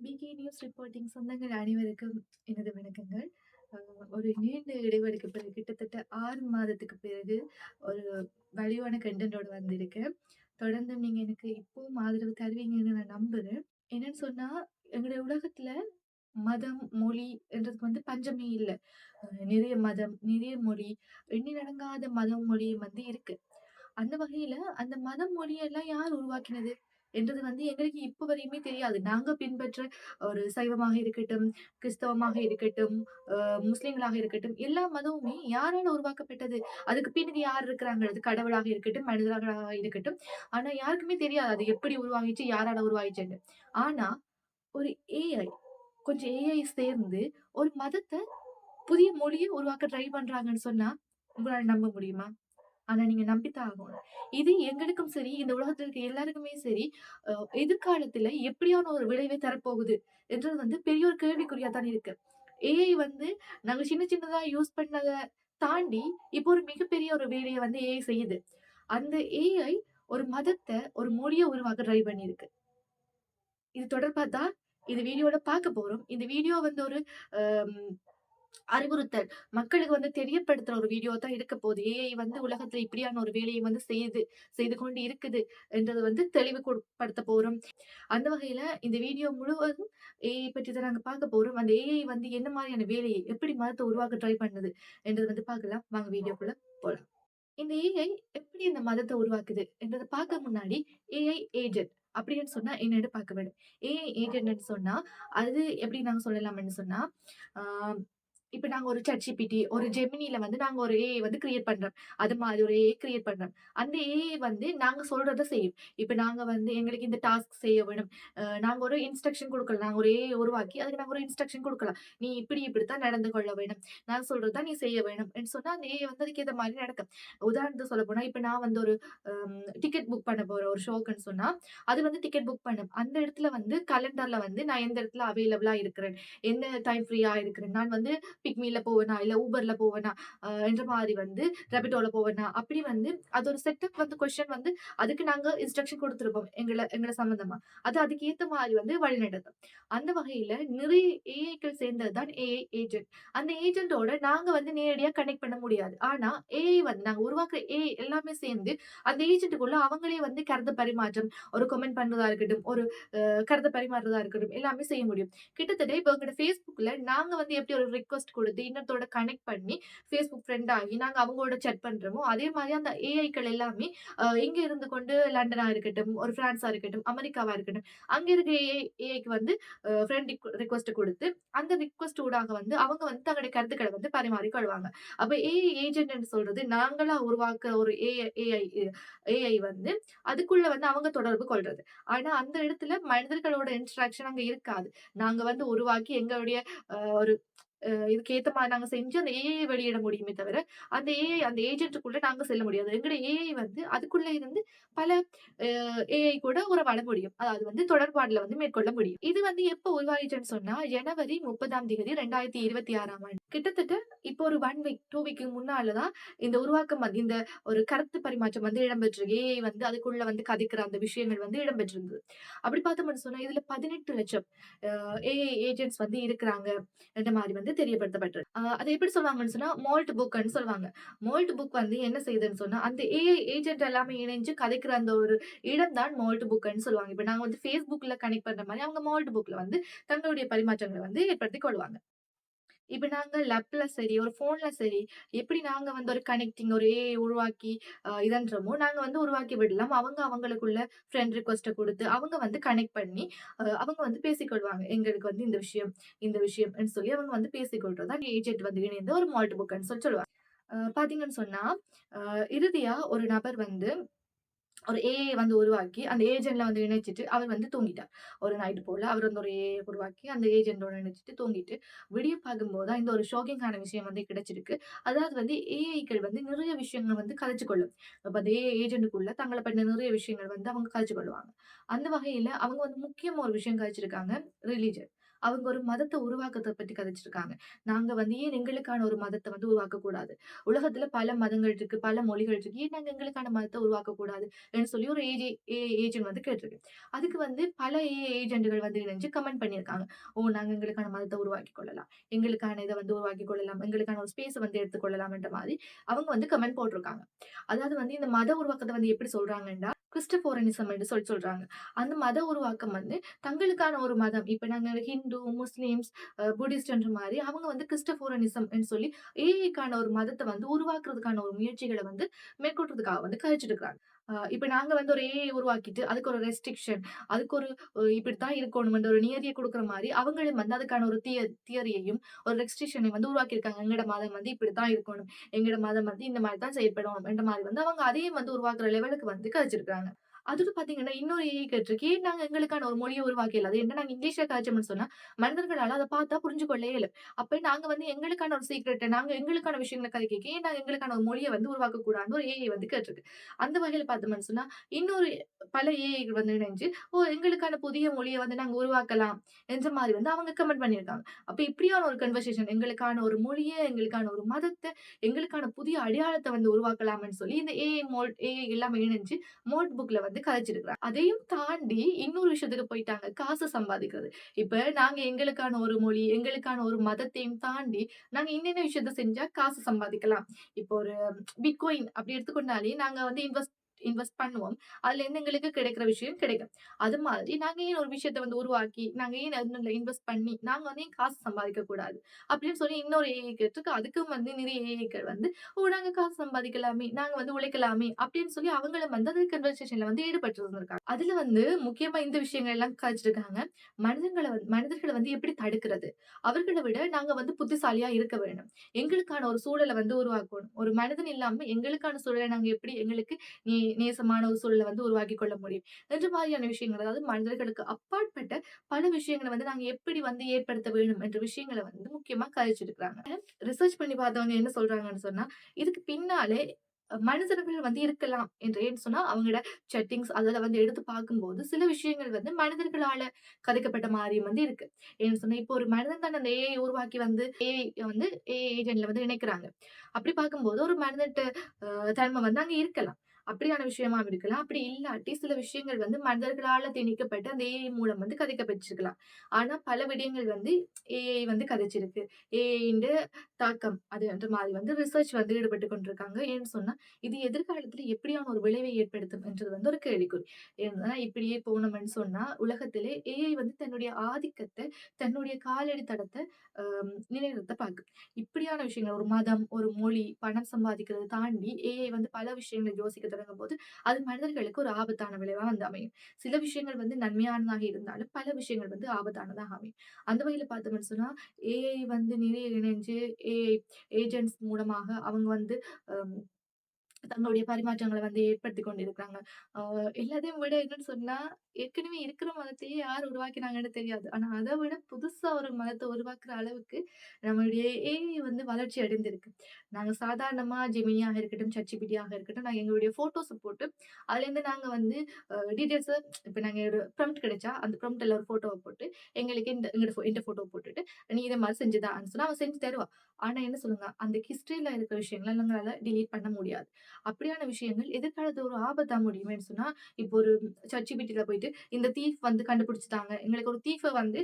PK news reporting சொந்தங்கள் அனைவருக்கும் எனது வணக்கங்கள். ஒரு நீண்ட இடைவெளிக்கு பிறகு கிட்டத்தட்ட ஆறு மாதத்துக்கு பிறகு ஒரு வலிவான கன்டென்ட்டோட வந்திருக்கேன். தொடர்ந்து நீங்கள் எனக்கு இப்பவும் ஆதரவு தருவீங்கன்னு நான் நம்புகிறேன் என்னன்னு சொன்னால் எங்களுடைய உலகத்தில் மதம், மொழி என்றதுக்கு வந்து பஞ்சமே இல்லை நிறைய மதம், நிறைய மொழி, எண்ணிலடங்காத மதம், மொழியும் வந்து இருக்கு. அந்த வகையில் அந்த மதம், மொழியெல்லாம் யார் உருவாக்கினது? என்றது வந்து எங்களுக்கு இப்ப வரையுமே தெரியாது. நாங்க பின்பற்ற ஒரு சைவமாக இருக்கட்டும், கிறிஸ்தவமாக இருக்கட்டும், முஸ்லிம்களாக இருக்கட்டும், எல்லா மதமுமே யாரால உருவாக்கப்பட்டது? அதுக்கு பின்னாடி யார் இருக்கிறாங்க? அது கடவுளாக இருக்கட்டும், மனிதர்களாக இருக்கட்டும். ஆனா யாருக்குமே தெரியாது. அது எப்படி உருவாகிச்சு? யாரால உருவாகிச்சுன்னு. ஆனா ஒரு ஏஐ கொஞ்சம் ஏஐ சேர்ந்து ஒரு மதத்தை புதிய மொழியை உருவாக்க ட்ரை பண்றாங்கன்னு சொன்னா, உங்களால நம்ப முடியுமா? ஆனா நீங்க நம்பித்தான் ஆகணும். இது எங்களுக்கும் சரி, இந்த உலகத்திற்கு எல்லாருக்குமே சரி, எதிர்காலத்துல எப்படியான ஒரு விளைவை தரப்போகுது என்றது வந்து பெரிய ஒரு கேள்விக்குறியா தான் இருக்கு. ஏஐ வந்து நாங்க சின்ன சின்னதா யூஸ் பண்ணத தாண்டி, இப்போ ஒரு மிகப்பெரிய ஒரு வேலையை வந்து ஏஐ செய்யுது. அந்த ஏஐ ஒரு மதத்தை ஒரு மொழியை உருவாக்க ட்ரை பண்ணியிருக்கு. இது தொடர்பாக தான் இந்த வீடியோல பார்க்க போறோம். இந்த வீடியோ வந்து ஒரு அறிவுறுத்தல். மக்களுக்கு வந்து தெரியப்படுத்துற ஒரு வீடியோ தான் இருக்க போகுது ஏஐ வந்து உலகத்துல இப்படியான ஒரு வேலையை வந்து செய்யுது, செய்து கொண்டு இருக்குது என்றது வந்து தெளிவு படுத்த போறோம். அந்த வகையில இந்த வீடியோ முழுவதும் ஏஐ பற்றி தான் நாங்க பார்க்க போறோம். அந்த ஏஐ வந்து என்ன மாதிரியான வேலையை, எப்படி மதத்தை உருவாக்க ட்ரை பண்ணுது என்றது வந்து பார்க்கலாம். வாங்க வீடியோக்குள்ள போலாம். இந்த ஏஐ எப்படி இந்த மதத்தை உருவாக்குது என்றத பார்க்க முன்னாடி ஏஐ ஏஜென்ட் அப்படின்னு சொன்னா என்னன்னு பார்க்க வேண்டும். ஏஐ ஏஜென்ட்னு சொன்னா, அது எப்படி நாங்க சொல்லலாம்னு சொன்னா, இப்ப நாங்க ஒரு ChatGPT, ஒரு Geminiல வந்து நாங்க ஒரு ஏஐ வந்து கிரியேட் பண்றோம். அது மாதிரி ஒரு ஏஐ கிரியேட் பண்றோம். அந்த ஏஐ வந்து நாங்க சொல்றத செய்யும். இப்ப நாங்க வந்து எங்களுக்கு இந்த டாஸ்க் செய்ய வேணும். நாங்க ஒரு இன்ஸ்ட்ரக்ஷன் குடுக்கலாம். நாங்க ஒரு ஏஐ உருவாக்கி அதுக்கு நாங்க ஒரு இன்ஸ்ட்ரக்ஷன் குடுக்கலாம். நீ இப்படி இப்படித்தான் நடந்து கொள்ள வேணும். நான் சொல்றது நீ செய்ய வேணும். ன்னு சொன்னா அந்த ஏஐ வந்து அதுக்கு ஏத்த மாரி நடக்கும். உதாரணத்துக்கு சொல்லப்போனா, இப்ப நான் வந்து ஒரு டிக்கெட் புக் பண்ண போறேன் ஒரு ஷோக்குன்னு சொன்னா, அது வந்து டிக்கெட் புக் பண்ணும். அந்த இடத்துல வந்து கலண்டர்ல வந்து நான் எந்த இடத்துல அவைலபிளா இருக்கிறேன். எந்த டைம் ஃப்ரீயா இருக்கிறேன். நான் வந்து பிக்மீல போவேனா, இல்ல ஊபர்ல போவேனா, என்ற மாதிரி வந்து ரெபிடோல போவேனா, அப்படி வந்து அது ஒரு செட்டப் வந்து கொஸ்டின் வந்து அதுக்கு நாங்க இன்ஸ்ட்ரக்ஷன் கொடுத்துருப்போம் எங்களை எங்களை சம்மந்தமா. அது அதுக்கு ஏத்த மாதிரி வந்து வழிநடத்தும். அந்த வகையில நிறைய ஏஐக்கள் சேர்ந்தது தான் ஏஐ ஏஜென்ட். அந்த ஏஜென்ட்டோட நாங்க வந்து நேரடியா கனெக்ட் பண்ண முடியாது. ஆனா ஏஐ வந்து நாங்க உருவாக்குற ஏஐ எல்லாமே சேர்ந்து அந்த ஏஜென்ட்டுக்குள்ள அவங்களே வந்து கருத்து பரிமாற்றம், ஒரு கமெண்ட் பண்ணுறதா இருக்கட்டும், ஒரு கருத்து பரிமாறுறதா இருக்கட்டும், எல்லாமே செய்ய முடியும். கிட்டத்தட்ட இப்போ எங்களோட ஃபேஸ்புக்கில் நாங்க வந்து எப்படி ஒரு ரிக்வஸ்ட் கொடுத்து இன்னொரு கனெக்ட் பண்ணி ஃபேஸ்புக் ஃப்ரெண்ட் ஆகி நாங்க அவங்களோட செட் பண்ணுறோமோ அதே மாதிரி அந்த ஏஐக்கள் எல்லாமே இங்கே இங்க இருந்து கொண்டு லண்டனா இருக்கட்டும், ஒரு ஃப்ரான்ஸாக இருக்கட்டும், அமெரிக்காவா இருக்கட்டும், அங்க இருக்க ஏஐ ஏஐக்கு வந்து ஃப்ரெண்ட் ரிக்வெஸ்ட் குடுத்து, அந்த ரிக்வெஸ்ட் ஊடாக வந்து அவங்க வந்து தங்களுடைய கருத்துக்களை வந்து பரிமாறி கொள்வாங்க. அப்ப ஏஐ ஏஜென்ட்னு சொல்றது நாங்களா உருவாக்குற ஒரு ஏஐ ஏஐ ஏஐ வந்து அதுக்குள்ள வந்து அவங்க தொடர்பு கொள்றது. ஆனா அந்த இடத்துல மனிதர்களோட இன்ட்ராக்ஷன் அங்க இருக்காது. நாங்க வந்து உருவாக்கி எங்களுடைய ஒரு இதுக்கு ஏற்ற மாதிரி நாங்கள் செஞ்சு அந்த ஏஐ வெளியிட முடியுமே தவிர, அந்த ஏஐ அந்த ஏஜென்ட்டுக்குள்ளே நாங்கள் செல்ல முடியாது. எங்களோட ஏஐ வந்து அதுக்குள்ளே இருந்து பல ஏஐ கூட உறவாட முடியும். அதாவது வந்து தொடர்பாடில் வந்து மேற்கொள்ள முடியும். இது வந்து எப்போ உருவாயிச்சுன்னு சொன்னால் ஜனவரி 30ஆம் தேதி 2026ஆம் ஆண்டு. கிட்டத்தட்ட இப்போ ஒரு ஒன் வீக், டூ வீக்கு முன்னால தான் இந்த உருவாக்கம் வந்து இந்த ஒரு கருத்து பரிமாற்றம் வந்து இடம்பெற்று ஏஐ வந்து அதுக்குள்ள வந்து கதைக்கிற அந்த விஷயங்கள் வந்து இடம்பெற்றிருந்தது. அப்படி பார்த்தோம்னு சொன்னா, இதுல பதினெட்டு லட்சம் ஏஐ ஏஜென்ட்ஸ் வந்து இருக்கிறாங்க. என்ற மாதிரி வந்து தெரியப்படுத்தப்பட்டிருக்கு. அதை அத எப்படி சொல்லுவாங்கன்னு சொன்னா, மால்ட் புக்ன்னு சொல்லுவாங்க. மால்ட் புக் வந்து என்ன செய்யுதுன்னு சொன்னா, அந்த ஏஐ ஏஜென்ட் எல்லாமே இணைஞ்சு கதைக்கிற அந்த ஒரு இடம் தான் மால்ட் புக்னு சொல்லுவாங்க. இப்ப நாங்க வந்து ஃபேஸ்புக்ல கனெக்ட் பண்ற மாதிரி அவங்க மோல்ட் புக்ல வந்து தங்களுடைய பரிமாற்றங்களை வந்து ஏற்படுத்தி கொள்வாங்க. இப்ப நாங்க லப்ல சரி, ஒரு ஃபோனில் சரி, எப்படி நாங்க வந்து ஒரு கனெக்டிங் ஒரு ஏ உருவாக்கி இதன்றமோ நாங்கள் நாங்க வந்து உருவாக்கி விடலாம். அவங்க அவங்களுக்குள்ள ஃப்ரெண்ட் ரிக்வெஸ்ட்ட கொடுத்து அவங்க வந்து கனெக்ட் பண்ணி, அவங்க வந்து பேசிக்கொள்வாங்க. எங்களுக்கு வந்து இந்த விஷயம், இந்த விஷயம்னு சொல்லி அவங்க வந்து பேசிக்கொள்றது தான் ஏஜென்ட் வந்து இணைந்து ஒரு மால்ட் புக்குன்னு சொல்லி சொல்லுவாங்க. அ பார்த்தீங்கன்னு சொன்னா, இறுதியா ஒரு நபர் வந்து ஒரு ஏஐ வந்து உருவாக்கி, அந்த ஏஜென்ட்ல வந்து இணைச்சிட்டு அவர் வந்து தூங்கிட்டார். ஒரு நைட்டு போல அவர் வந்து ஒரு ஏஐ உருவாக்கி, அந்த ஏஜென்ட்டோட இணைச்சிட்டு தூங்கிட்டு, விடிய பார்க்கும்போது இந்த ஒரு ஷாக்கிங்கான விஷயம் வந்து கிடைச்சிருக்கு. அதாவது வந்து ஏஐக்கள் வந்து நிறைய விஷயங்கள் வந்து கதைச்சு கொள்ளும். அப்போ அந்த ஏஐ ஏஜென்ட்டுக்குள்ள தங்களை பத்தின நிறைய விஷயங்கள் வந்து அவங்க கதைச்சு கொள்ளுவாங்க. அந்த வகையில அவங்க வந்து முக்கியமாக ஒரு விஷயம் கதைச்சிருக்காங்க, ரிலீஜன் அவங்க ஒரு மதத்தை உருவாக்கத்தை பற்றி கதைச்சிருக்காங்க. நாங்க வந்து ஏன் எங்களுக்கான ஒரு மதத்தை வந்து உருவாக்கக்கூடாது? உலகத்துல பல மதங்கள் இருக்கு, பல மொழிகள் இருக்கு. ஏன் நாங்க எங்களுக்கான மதத்தை உருவாக்க கூடாது சொல்லி ஒரு ஏஜே ஏஜென்ட் வந்து கேட்டிருக்கு. அதுக்கு வந்து பல ஏஜென்ட்கள் வந்து இணைஞ்சு கமெண்ட் பண்ணியிருக்காங்க. "ஓ! நாங்க எங்களுக்கான மதத்தை உருவாக்கி கொள்ளலாம். எங்களுக்கான இதை வந்து உருவாக்கி கொள்ளலாம். எங்களுக்கான ஒரு ஸ்பேஸ் வந்து எடுத்துக்கொள்ளலாம்ன்ற மாதிரி அவங்க வந்து கமெண்ட் போட்டிருக்காங்க. அதாவது வந்து இந்த மத உருவாக்கத்தை வந்து எப்படி சொல்றாங்கன்னா, கிறிஸ்டபோரனிசம் என்று சொல்லி சொல்றாங்க. அந்த மத உருவாக்கம் வந்து தங்களுக்கான ஒரு மதம். இப்ப நாங்க ஹிந்து, முஸ்லீம்ஸ் அ புத்திஸ்ட்ன்ற மாதிரி அவங்க வந்து கிறிஸ்டோபரனிசம்ன்னு சொல்லி ஏஐக்கான ஒரு மதத்தை வந்து உருவாக்குறதுக்கான ஒரு முயற்சிகளை வந்து மேற்கொள்றதுக்காக வந்து கழிச்சிட்டு இருக்கிறாங்க இப்போ இப்ப நாங்க வந்து ஒரு ஏஐ உருவாக்கிட்டு, அதுக்கு ஒரு ரெஸ்ட்ரிக்ஷன், அதுக்கு ஒரு இப்படித்தான் இருக்கணும்ன்ற ஒரு நியதியை கொடுக்குற மாதிரி அவங்களும் வந்து அதுக்கான ஒரு திய தியரியையும், ஒரு ரெஸ்ட்ரிக்ஷனையும் வந்து உருவாக்கியிருக்காங்க. எங்கட மதம் வந்து இப்படித்தான் இருக்கணும். எங்கட மதம் வந்து இந்த மாதிரி தான் செயல்படணும். என்ற மாதிரி வந்து அவங்க அதையும் வந்து உருவாக்குற லெவலுக்கு வந்து கதைச்சிருக்காங்க. அதோட பார்த்தீங்கன்னா, இன்னொரு ஏஐ கேட்டிருக்கு. ஏன் நாங்க எங்களுக்கான ஒரு மொழியை உருவாக்கல? அது என்ன நாங்க இங்கிலீஷ்ல காய்ச்சோம்னு சொன்னா, மனிதர்களால அதை பார்த்தா புரிஞ்சு கொள்ளவே இல்லை அப்ப நாங்க வந்து எங்களுக்கான ஒரு சீக்ரெட்ட, நாங்க எங்களுக்கான விஷயங்களை கதை கேட்க ஏன் நாங்க எங்களுக்கான ஒரு மொழியை வந்து உருவாக்கக்கூடாதுன்னு ஒரு ஏஐ வந்து கேட்டிருக்கு. அந்த வகையில பார்த்தோம்னு சொன்னா, இன்னொரு பல ஏஐகள் வந்து இணைஞ்சு, "ஓ! எங்களுக்கான புதிய மொழியை வந்து நாங்க உருவாக்கலாம்." என்ற மாதிரி வந்து அவங்க கமெண்ட் பண்ணியிருக்காங்க. அப்ப இப்படியான ஒரு கன்வர்சேஷன் எங்களுக்கான ஒரு மொழியை எங்களுக்கான ஒரு மதத்தை எங்களுக்கான புதிய அடையாளத்தை வந்து உருவாக்கலாம்னு சொல்லி இந்த ஏஐ மோட் ஏஐ எல்லாமே இணைஞ்சு மோட் புக்ல வந்து கதைச்சிருக்காங்க. அதையும் தாண்டி இன்னொரு விஷயத்துக்கு போயிட்டாங்க. காசு சம்பாதிக்கிறது. இப்ப நாங்க எங்களுக்கான ஒரு மொழி, எங்களுக்கான ஒரு மதத்தையும் தாண்டி, நாங்க என்னென்ன விஷயத்த செஞ்சா காசு சம்பாதிக்கலாம். இப்போ ஒரு பிட்காயின் அப்படி எடுத்துக்கொண்டாலே நாங்க வந்து இன்வெஸ்ட் இன்வெஸ்ட் பண்ணுவோம். அதுல இருந்து எங்களுக்கு கிடைக்கிற விஷயம் கிடைக்கும். அது மாதிரி நாங்க ஏன் ஒரு விஷயத்த வந்து உருவாக்கி, நாங்க ஏன் அதுல இன்வெஸ்ட் பண்ணி, நாங்க வந்து ஏன் காசு சம்பாதிக்க கூடாது? அப்படின்னு சொல்லி இன்னொரு ஏஐ அதுக்கும் வந்து நிறைய ஏஐக்கள் வந்து, "ஓ! நாங்க காசு சம்பாதிக்கலாமே, நாங்க வந்து உழைக்கலாமே" அப்படின்னு சொல்லி அவங்களும் வந்து அது கன்வர்சேஷன்ல வந்து ஈடுபட்டு இருந்திருக்காங்க. அதுல வந்து முக்கியமா இந்த விஷயங்கள் எல்லாம் கழிச்சிருக்காங்க மனிதர்களை மனிதர்களை வந்து எப்படி தடுக்கிறது? அவர்களை விட நாங்க வந்து புத்திசாலியா இருக்க வேணும். எங்களுக்கான ஒரு சூழலை வந்து உருவாக்கணும். ஒரு மனிதன் இல்லாம எங்களுக்கான சூழலை நாங்க எப்படி எங்களுக்கு நீ நேசமான ஒரு சூழல வந்து உருவாக்கி கொள்ள முடியும்? என்ற மாதிரியான விஷயங்கள், அதாவது மனிதர்களுக்கு அப்பாற்பட்ட பல விஷயங்கள வந்து நாங்க எப்படி வந்து ஏற்படுத்த வேணும் என்ற விஷயங்களை வந்து முக்கியமா கதைச்சிருக்காங்க. ரிசர்ச் பண்ணி பார்த்தவங்க என்ன சொல்றாங்கன்னு சொன்னா, இதுக்கு பின்னாலே மனிதர்கள் வந்து இருக்கலாம் என்று ஏன்னு சொன்னா, அவங்களோட செட்டிங்ஸ் அதில் வந்து எடுத்து பார்க்கும்போது, சில விஷயங்கள் வந்து மனிதர்களால கதைக்கப்பட்ட மாதிரியும் வந்து இருக்கு. ஏன்னு சொன்னா, இப்போ ஒரு மனிதன் தான் அந்த ஏஐ உருவாக்கி வந்து ஏஐ வந்து ஏஐ ஏஜென்ட்ல வந்து இணைக்கிறாங்க. அப்படி பார்க்கும்போது ஒரு மனிதன்ட்ட தன்மை வந்து அங்க இருக்கலாம். அப்படியான விஷயமா இருக்கலாம். அப்படி இல்லாட்டி சில விஷயங்கள் வந்து மனிதர்களால திணிக்கப்பட்டு அந்த ஏஐ மூலம் வந்து கதைக்கப்பட்டிருக்கலாம். ஆனா பல விடயங்கள் வந்து ஏஐ வந்து கதைச்சிருக்கு. ஏஐன்ற தாக்கம் அதுன்ற மாதிரி வந்து ரிசர்ச் வந்து ஈடுபட்டு கொண்டிருக்காங்க. ஏன்னு சொன்னா, இது எதிர்காலத்துல எப்படியான ஒரு விளைவை ஏற்படுத்தும் என்றது வந்து ஒரு கேள்விக்குறி. ஏன்னா இப்படியே போனோம்னு சொன்னா, உலகத்திலே ஏஐ வந்து தன்னுடைய ஆதிக்கத்தை தன்னுடைய காலடி தடத்தை நிலைநிறுத்த பாக்கும். இப்படியான விஷயங்கள் ஒரு மதம், ஒரு மொழி, பணம் சம்பாதிக்கிறது தாண்டி ஏஐ வந்து பல விஷயங்களை யோசிக்க தொடங்கும்போது, அது மனிதர்களுக்கு ஒரு ஆபத்தான விளைவா வந்து அமையும். சில விஷயங்கள் வந்து நன்மையானதாக இருந்தாலும், பல விஷயங்கள் வந்து ஆபத்தானதாக அமையும். அந்த வகையில பார்த்தோம்னு சொன்னா, ஏஐ வந்து நிறைய இணைஞ்சு ஏஐ ஏஜென்ட்ஸ் மூலமாக அவங்க வந்து அம் தங்களுடைய பரிமாற்றங்களை வந்து ஏற்படுத்தி கொண்டிருக்கிறாங்க. எல்லாத்தையும் விட என்னன்னு சொன்னா, ஏற்கனவே இருக்கிற மதத்தையே யார் உருவாக்கினாங்கன்னு தெரியாது. ஆனா அதை விட புதுசா ஒரு மதத்தை உருவாக்குற அளவுக்கு நம்மளுடைய ஏஐ வந்து வளர்ச்சி அடைந்திருக்கு. நாங்க சாதாரணமா ஜெமினியாக இருக்கட்டும், சர்ச்சிபிடியாக இருக்கட்டும், நாங்க எங்களுடைய ஃபோட்டோஸ போட்டு, அதுல இருந்து நாங்க வந்து டீடைல்ஸ் இப்ப நாங்க ஒரு ப்ரம்ட் கிடைச்சா, அந்த ப்ரம்ட்ல ஒரு போட்டோவை போட்டு, எங்களுக்கு இந்த எங்களோட ஃபோ என்ட்ட போட்டுட்டு, "நீ இதை மாதிரி செஞ்சுதான் சொன்னா, அவன் செஞ்சு தருவா. ஆனா என்ன சொல்லுங்க, அந்த ஹிஸ்டரியில இருக்கிற விஷயங்கள எங்களால டிலீட் பண்ண முடியாது. அப்படியான விஷயங்கள் எதிர்காலத்துல ஒரு ஆபத்தா முடியுமேன்னு சொன்னா, இப்போ ஒரு ChatGPTல போயிட்டு, "இந்த தீஃப் வந்து கண்டுபிடிச்சிட்டாங்க எங்களுக்கு ஒரு தீஃபை வந்து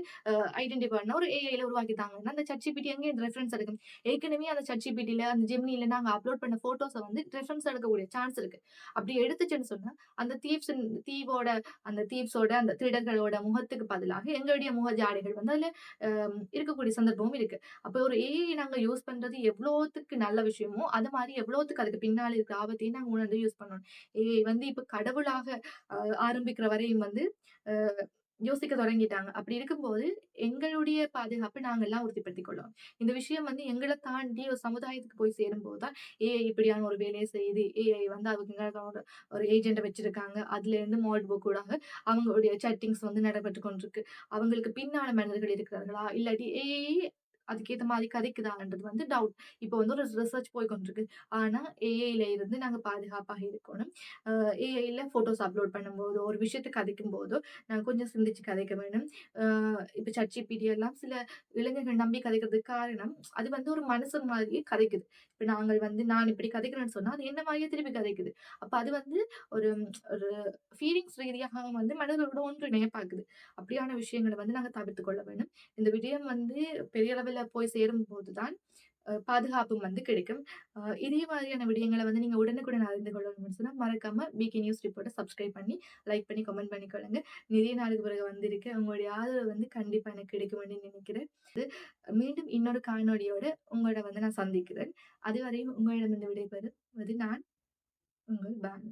ஐடென்டிஃபை பண்ண ஒரு ஏஐல உருவாக்கிட்டாங்கன்னா அந்த சர்ச்சி எங்க இந்த ரெஃபரன்ஸ் எடுக்கும்? ஏற்கனவே அந்த ChatGPTல, அந்த Geminiல நாங்க அப்லோட் பண்ண போட்டோஸை வந்து ரெஃபரன்ஸ் எடுக்கக்கூடிய சான்ஸ் இருக்கு. அப்படி எடுத்துச்சுன்னு சொன்னா, அந்த தீப்ஸ் தீவோட அந்த தீப்ஸோட அந்த திருடர்களோட முகத்துக்கு பதிலாக எங்களுடைய முக ஜாடைகள் வந்து அதுல இருக்கக்கூடிய சந்தர்ப்பமும் இருக்கு. அப்ப ஒரு ஏஐ நாங்க யூஸ் பண்றது எவ்வளோத்துக்கு நல்ல விஷயமோ, அது மாதிரி எவ்வளோத்துக்கு அதுக்கு பின்னால இருக்கிற ஆபத்தையும் நாங்க உணர்ந்து யூஸ் பண்ணணும். ஏஐ வந்து இப்ப கடவுளாக ஆரம்பிக்கிற வரையும் வந்து யோசிக்க தொடங்கிட்டாங்க. அப்படி இருக்கும்போது, எங்களுடைய பாதுகாப்ப நாங்கலாம் உறுதிப்படுத்திக் கொள்ளணும். இந்த விஷயம் வந்து எங்களை தாண்டி ஒரு சமுதாயத்துக்கு போய் சேரும்போது தான், ஏஐ இப்படியான ஒரு வேலையை செய்யுது. ஏஐ வந்து அவங்க ஒரு ஏஜென்ட்டை வச்சிருக்காங்க. அதுலேருந்து மால்ட் புக் ஊடாக அவங்களுடைய சேட்டிங்ஸ் வந்து நடைபெற்று கொண்டிருக்கு. அவங்களுக்கு பின்னால மனிதர்கள் இருக்கிறார்களா? இல்லாட்டி ஏஐ அதுக்கேற்ற மாதிரி கதைக்குதான்றது வந்து டவுட். இப்போ வந்து ஒரு ரிசர்ச் போய் கொண்டிருக்கு. ஆனால் ஏஐல இருந்து நாங்கள் பாதுகாப்பாக இருக்கணும். ஏஐயில் ஏஐல ஃபோட்டோஸ் அப்லோட் பண்ணும்போதோ, ஒரு விஷயத்த கதைக்கும்போதோ, நாங்கள் கொஞ்சம் சிந்திச்சு கதைக்க வேணும். இப்போ சர்ச்சி பீடியெல்லாம் சில இளைஞர்கள் நம்பி கதைக்கிறதுக்கு காரணம், அது வந்து ஒரு மனசு மாதிரியே கதைக்குது. இப்போ நாங்கள் வந்து நான் இப்படி கதைக்கிறேன்னு சொன்னால் அது என்ன மாதிரியே திருப்பி கதைக்குது. அப்போ அது வந்து ஒரு ஒரு ஃபீலிங்ஸ் ரீதியாக வந்து மனிதர்களோட ஒன்று பார்க்குது அப்படியான விஷயங்களை வந்து நாங்கள் தவிர்த்து கொள்ள வேணும் இந்த விடயம் வந்து பெரிய அளவில் போய் சேரும்போது தான் பாதுகாப்பும் வந்து கிடைக்கும். இதே மாதிரியான விடயங்களை வந்து நீங்கள் உடனுக்குடன் அறிந்து கொள்ளணும்னு சொன்னால் மறக்காம பிகே நியூஸ் ரிப்போர்ட்டை சப்ஸ்கிரைப் பண்ணி, லைக் பண்ணி, கமெண்ட் பண்ணிக்கொள்ளுங்க. நிறைய நாளுக்கு பிறகு வந்திருக்கேன். உங்களுடைய ஆதரவு வந்து கண்டிப்பாக எனக்கு கிடைக்கும்னு நினைக்கிறேன். மீண்டும் இன்னொரு காணொளியோட உங்களோட வந்து நான் சந்திக்கிறேன். அதுவரையும் உங்களிடமிருந்து விடைபெறுவது நான் உங்கள் பானு.